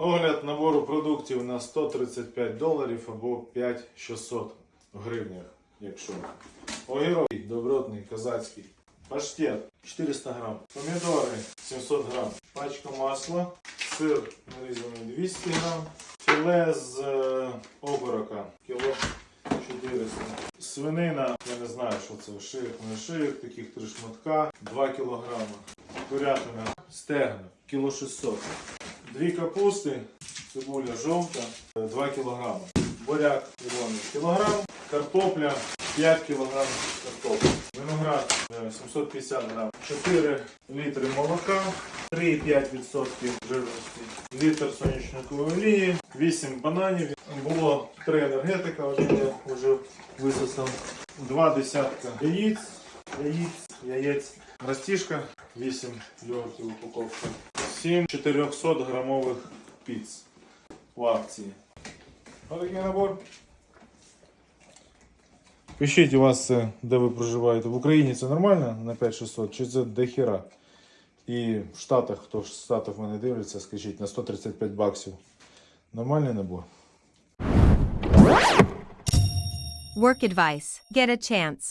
Огляд набору продуктів на 135 доларів або 5600 гривнях, якщо. Огірок добротний, козацький. Паштет 400 грам. Помідори 700 грам. Пачка масла. Сир нарізаний 200 грам. Філе з е, оборока кіло 400. Свинина, я не знаю, що це, шиїк, не шиїк, таких три шматка, 2 кілограма. Курятина, стегна, кіло 600. Дві капусти, цибуля жовта, 2 кілограми. Буряк червоний кілограм, картопля 5 кілограм картоплі. Виноград е, 750 грам, 4 літри молока, 3,5% жирності, літр сонячникової олії, 8 бананів. Було 3 енергетика, один я вже висосав, 2 десятка яїць, яїць, яєць, растіжка, 8 йогуртів упаковка, 7 400 грамових піц в акції. Ось такий набор. Пишіть у вас, де ви проживаєте. В Україні це нормально на 5600 чи це дохіра? І в Штатах, хто ж з Штатів мене дивиться, скажіть на 135 баксів. Нормальний набор? Work advice. Get a chance.